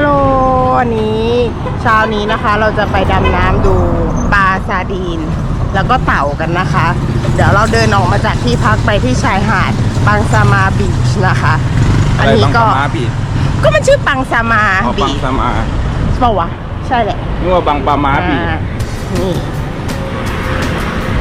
ฮัลโหลวันนี้เช้านี้นะคะเราจะไปดำน้ำดูปลาซาดีน แล้วก็เต่ากันนะคะ เดี๋ยวเราเดินออกมาจากที่พักไปที่ชายหาดปังซามาบีชนะคะ อันนี้ก็อะไรบางปะมาบีดก็มันชื่อปังซามาอ๋อบีบางชสมาเปล่าวะใช่แหละ นึกว่าบางปะมาบีดอ่านี่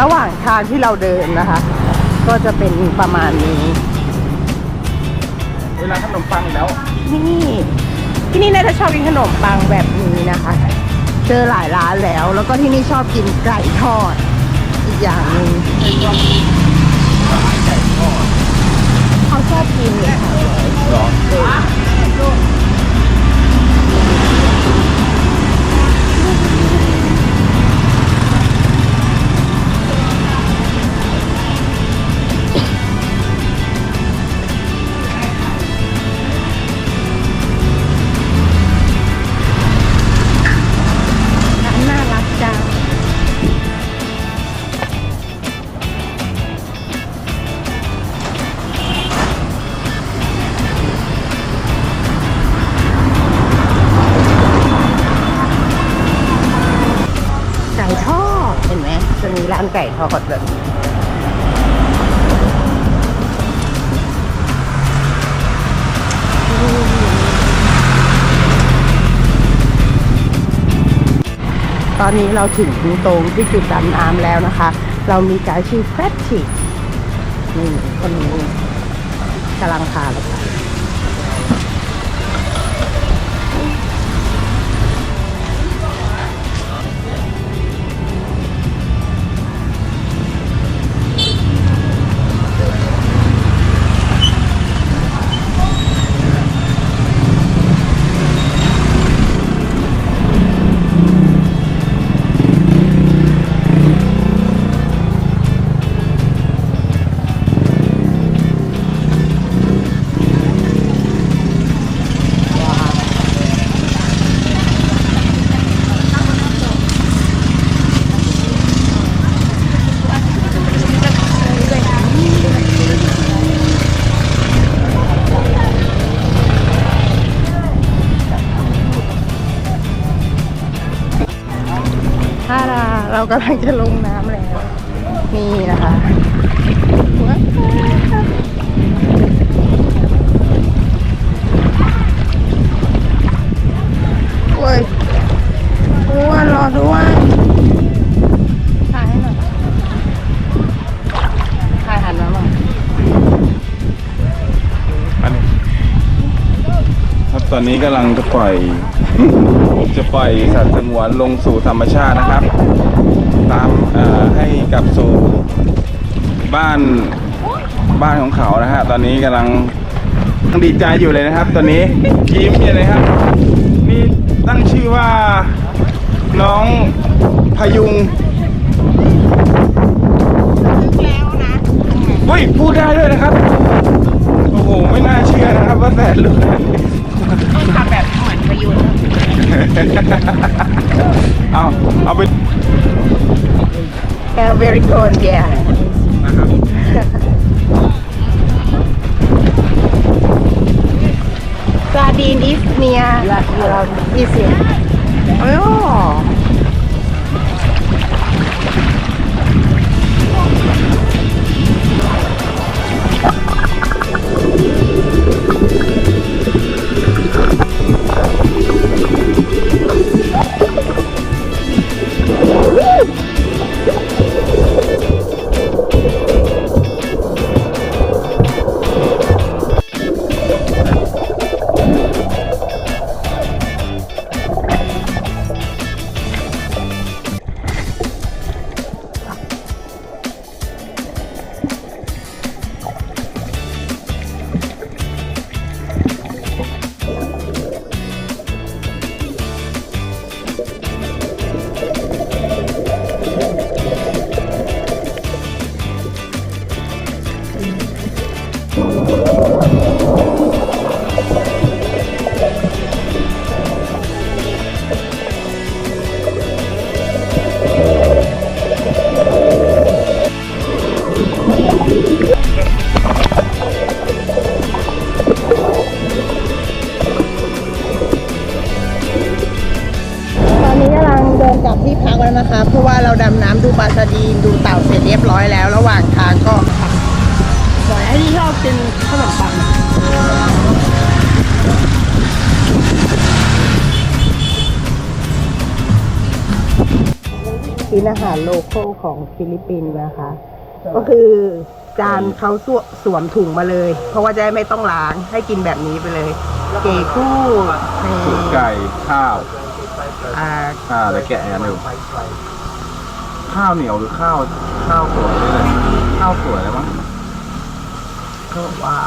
ระหว่างทางที่เราเดินนะคะ ก็จะเป็นประมาณนี้ เวลาขนมปังอีกแล้ว นี่ ที่นี่น่าจะชอบกินขนมปังแบบนี้นะคะ เจอหลายร้านแล้ว แล้วก็ที่นี่ชอบกินไก่ทอด อีกอย่างหนึ่งเขาชอบกินเลยค่ะ หรอ อนนี้เราถึงตรงที่จุดดำน้ำแล้วนะคะ เรามีไกด์ชื่อแฟตชิกนี่คนนี้กำลังพาเราไป กำลังจะลงน้ำแล้ว นี่นะคะว้าวโอ้ยอ้วนรอด้วยถ่ายให้หน่อยถ่ายหันมาหน่อยอันนี้ครับตอนนี้กำลังจะปล่อย จะปล่อยสัตว์สงวนลงสู่ธรรมชาตินะครับ ตามเอ่อให้กลับสู่บ้านบ้านของเขานะฮะตอนนี้กำลังยังดีใจอยู่เลยนะครับ ตอนนี้ยิ้มอยู่เลยครับ นี่ตั้งชื่อว่าน้องพยุงแล้วนะอุ้ยพูดได้ด้วยนะครับ โอ้โหไม่น่าเชื่อนะครับ ว่าแสนรู้ต้องทำแบบเหมือนประยุทธ์เอาเอาไป แ very good yeah นะครับ Sardine is near is กลับที่พักแล้วนะคะ เพราะว่าเราดำน้ำดูปลาสดีดูเต่าเสร็จเรียบร้อยแล้ว ระหว่างทางก็สวยไอ้ชอบกินขนมปังกินอาหารโลคอลของฟิลิปปินส์นะคะ ก็คือจานเขาสวสวมถุงมาเลย เพราะว่าจะได้ไม่ต้องล้างให้กินแบบนี้ไปเลย เกกู้เอ่อสูตรไก่ข้าวอ่าข้าวแล้วแกะอันนี้ข้าวเหนียวหรือข้าวข้าวสวยเลย ข้าวสวยแล้วมั้งก็ว้า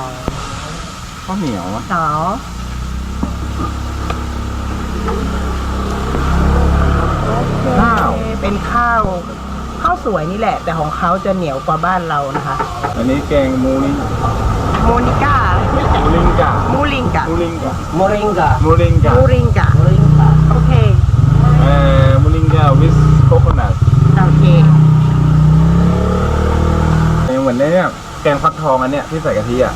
วข้าวเหนียวมั้งเนาะข้าวเป็นข้าว ข้าวสวยนี่แหละ แต่ของเขาจะเหนียวกว่าบ้านเรานะคะ อันนี้แกงมูลิโมนิก้ามูลิงกะมูลิงกะมูลิงกะ Moringa. มูลิงกะมูริงกะ Moringa. โอเคเอ่อมูลิงกะ with coconut โอเค เหมือนเนี่ยแกงฟักทองอันเนี้ยที่ใส่กะทิอะ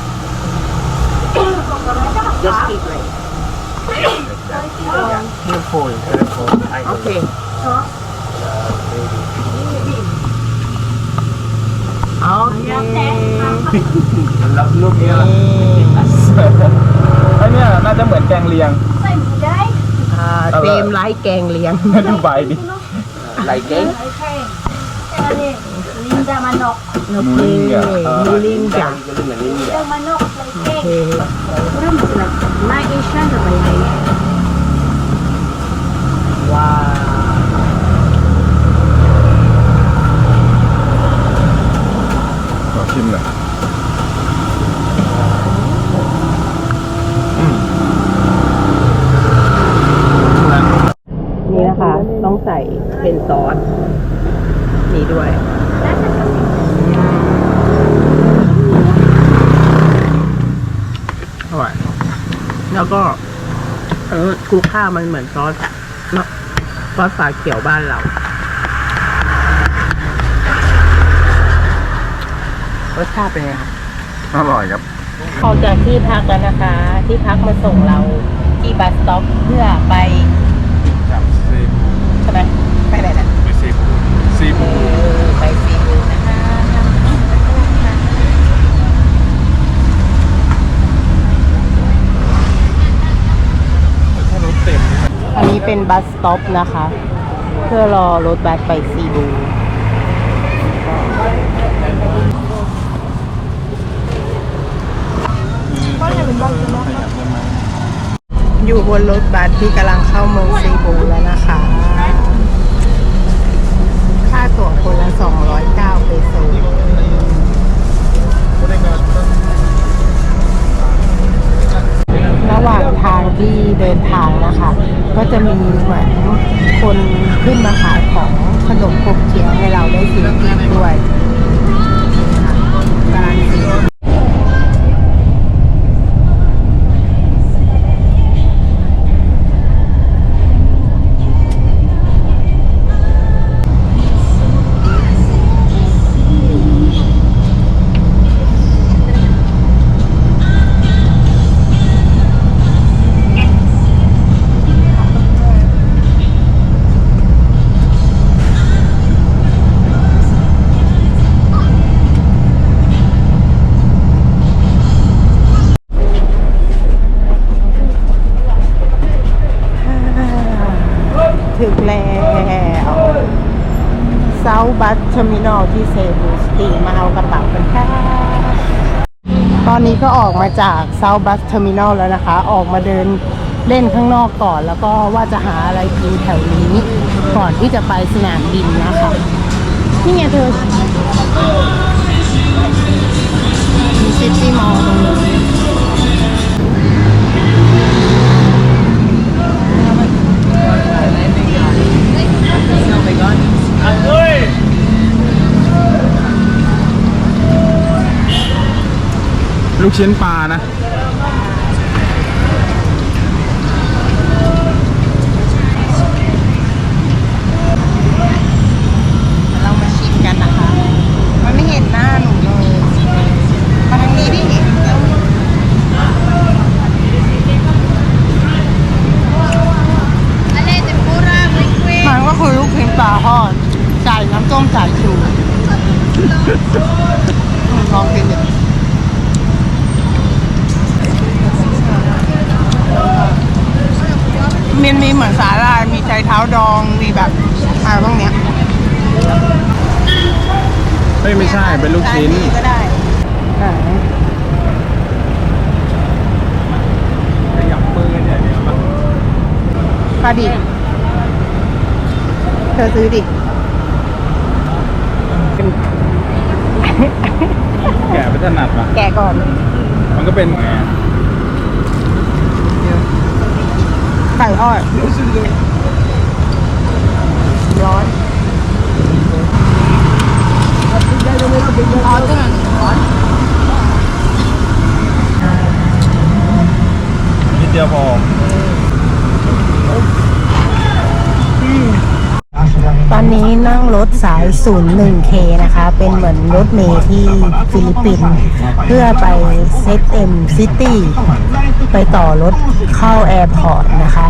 Just keep like. Careful, careful. I โอเคโอเค รับลูกนี้ละไอเนี่ยน่าจะเหมือนแกงเลียง อ่าเตมไลท์แกงเลี้ยง ดูใบดิ like egg. Linda manok. โอเคมูลิงกะ Linda manok, โอ like เค egg. Kurang sila. Na Asian na ba yan? ว้าว ขอ ชิมหน่อยนี่นะคะ ต้องใส่เป็นซอสนี่ด้วยอร่อยแล้วก็เออคลุกข้าวมันเหมือนซอสซอสฝาเขียวบ้านเรา รสชาติเป็นไงครับอร่อยครับออกจากที่พักแล้วนะคะ ที่พักมาส่งเราที่บัสสต็อปเพื่อไปกับซีใช่ไหมไปไหนนะไปซีฟูดซีฟูดเออไปซีฟู้ดนะคะถ้ารถเต็มอันนี้เป็นบัสสต็อปนะคะ เพื่อรอรถบัสไปซีบู อยู่บนรถบัสที่กำลังเข้าเมืองซีบูแล้วนะคะ อนนี้ก็ออกมาจากเซาบัสเทอร์มินอลแล้วนะคะ ออกมาเดินเล่นข้างนอกก่อน แล้วก็ว่าจะหาอะไรกินแถวนี้ ก่อนที่จะไปสนามบินนะคะนี่ไงเธอมีซิตี้มอลล์ตรงนี้ ลูกชิ้นปลานะ เรามาชิมกันนะคะ มันไม่เห็นหน้าหนูเลย มาทางนี้ดิมันก็คือ ลองกินดิ มันมีเหมือนสาลายมีใจเท้าดอง มีแบบอะไรพวกเนี้ยเฮ้ยไม่ใช่ เป็นลูกชิ้นก็ได้อ่าขยับมือเนี่ยเดี๋ยวมันพอดี เธอซื้อดิเป็นแกะไม่ถนัดปะแกะก่อน มันก็เป็นไง ไก่ทอดร้อนร้อนจังร้อน นิดเดียวพอ ตอนนี้นั่งรถสาย 01K นะคะ เป็นเหมือนรถเมล์ที่ฟิลิปปินส์เพื่อไปเซตเอ็มซิตี้ไปต่อรถเข้าแอร์พอร์ตนะคะ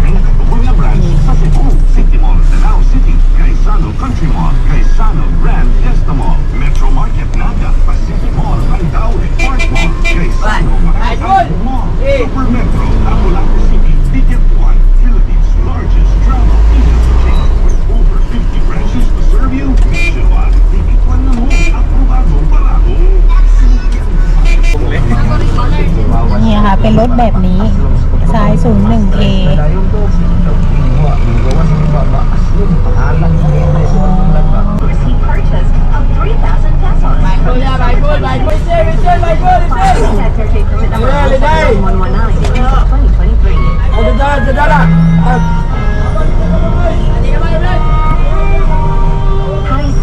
Hi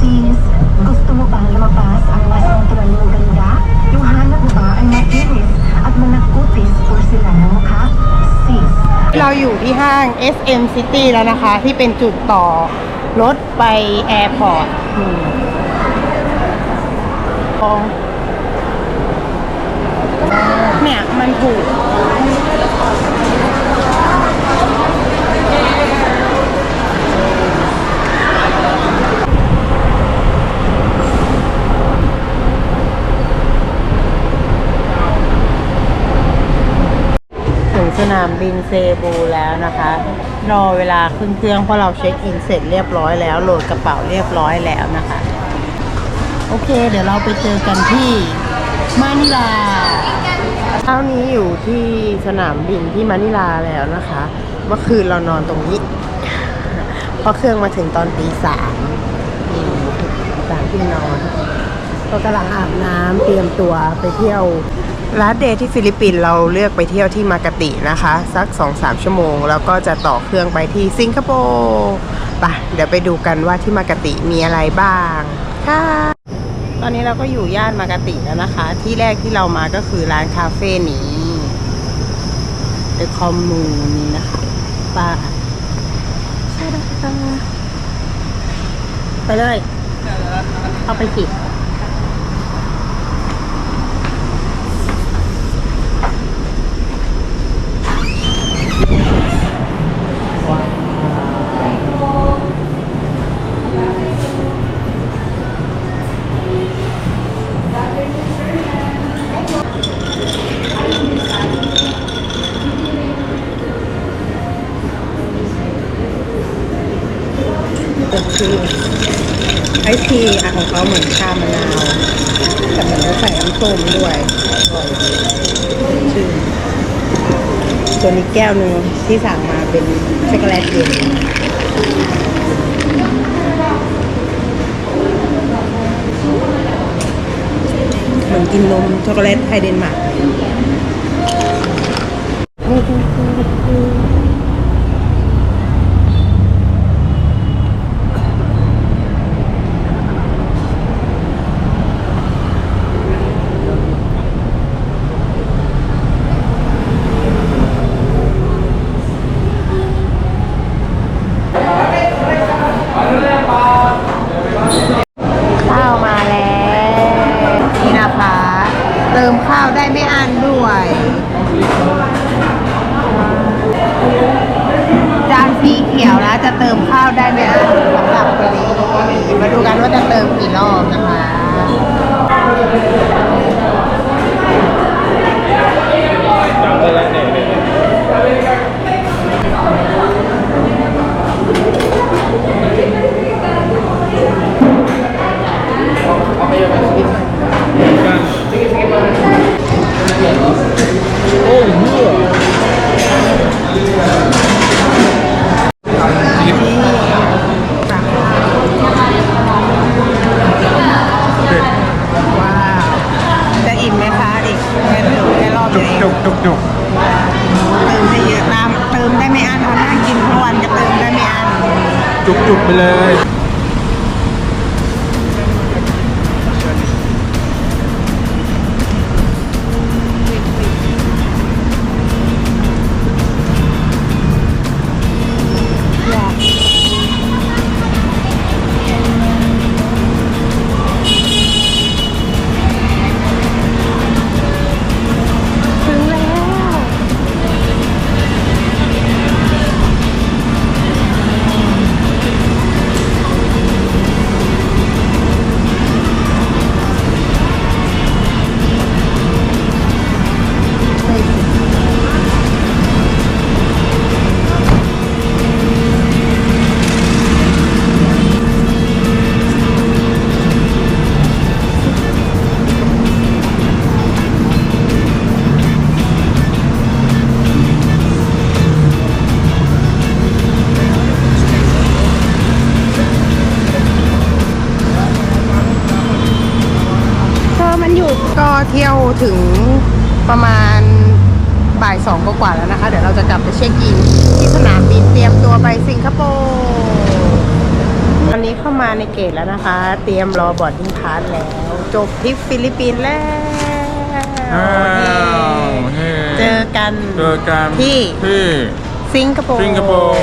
sis, gusto mo bang lumabas ang mas natural mo ganda? Yung hanap mo ba ay makinis at manakutis porcelain ng mukha? Sis, เราอยู่ที่ห้าง SM City แล้วนะคะ ที่เป็นจุดต่อรถไปแอร์พอร์ตอืมลองเนี่ย มันถูกถึงสนามบินเซบูแล้วนะคะ รอเวลาขึ้นเครื่องเพราะเราเช็คอินเสร็จเรียบร้อยแล้วโหลดกระเป๋าเรียบร้อยแล้วนะคะ โอเค เดี๋ยวเราไปเจอกันที่มะนิลา เช้านี้อยู่ที่สนามบินที่มะนิลาแล้วนะคะ เมื่อคืนเรานอนตรงนี้ เพราะเครื่องมาถึงตอนตีสามสามที่นอนก็กำลังอาบน้ำเตรียมตัวไปเที่ยวลาสเดย์ที่ฟิลิปปินส์เราเลือกไปเที่ยวที่มากาตินะคะ สัก 2-3 ชั่วโมง แล้วก็จะต่อเครื่องไปที่สิงคโปร์ไปเดี๋ยวไปดูกันว่าที่มากาติมีอะไรบ้างค่ะ ตอนนี้เราก็อยู่ย่านมากติแล้วนะคะ ที่แรกที่เรามาก็คือร้านคาเฟ่นี้เดอะคอมมูนนะคะไป้าไปเลยเข้าไปสิ ก็คือไอซ์ทีอะของเขาเหมือนชามะนาวแต่เหมือนเขาใส่น้ำส้มด้วยอร่อยชื่อส่วนอีกแก้วหนึงที่สั่งมาเป็นช็อกโกแลตเย็นเหมือนกินนมช็อกโกแลตไทยเดนมาร์ก จุกจุกเติมได้เยอะน้ำเติมได้ไม่อั้นเอานั่งกินทั้งวันจะเติมได้ไม่อั้น จุกจุกไปเลย ถึงประมาณบ่ายสองกว่าๆแล้วนะคะ เดี๋ยวเราจะกลับไปเช็คอินที่สนามบินเตรียมตัวไปสิงคโปร์ตอนนี้เข้ามาในเกตแล้วนะคะ เตรียมรอบอร์ดดิ้งพาสแล้ว จบทริปฟิลิปปินส์แล้วอ้าวเฮ้เจอกันเจอกันที่ที่สิงคโปร์สิงคโปร์